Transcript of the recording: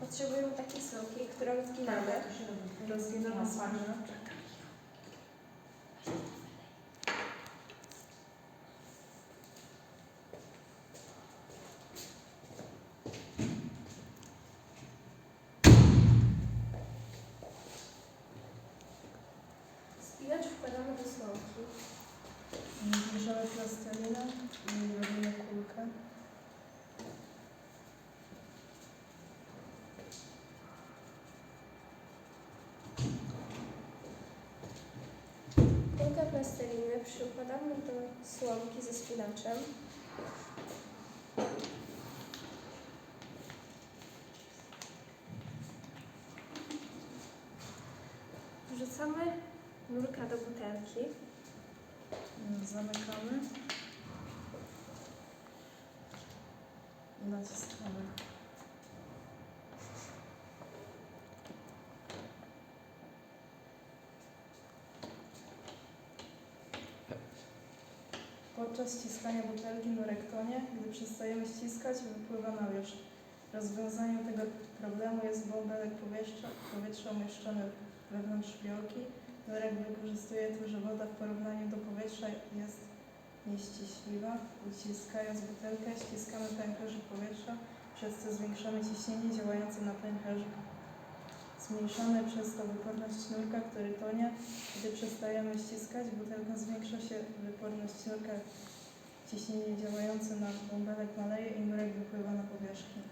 Potrzebujemy takiej słomki, którą zginamy. Rozwinęła fajna. Spinacz wkładamy do słomki. Bierzemy plastelinę i robimy kulkę. Kulkę plasteliny przykładamy do słomki ze spinaczem. Wrzucamy nurka do butelki. Zamykamy. Naciskamy. Podczas ściskania butelki nurek tonie, gdy przestajemy ściskać, wypływa na wierzch. Rozwiązaniem tego problemu jest bąbelek powietrza, powietrza umieszczony wewnątrz szpionki. Nurek wykorzystuje to, że woda w porównaniu do powietrza jest nieściśliwa. Uciskając butelkę, ściskamy pęcherzyk powietrza, przez co zwiększamy ciśnienie działające na pęcherzyk. Zmniejszamy przez to wyporność nurka, który tonie. Gdy przestajemy ściskać, butelka zwiększa się, wyporność nurka, ciśnienie działające na bąbelek maleje i nurek wypływa na powierzchnię.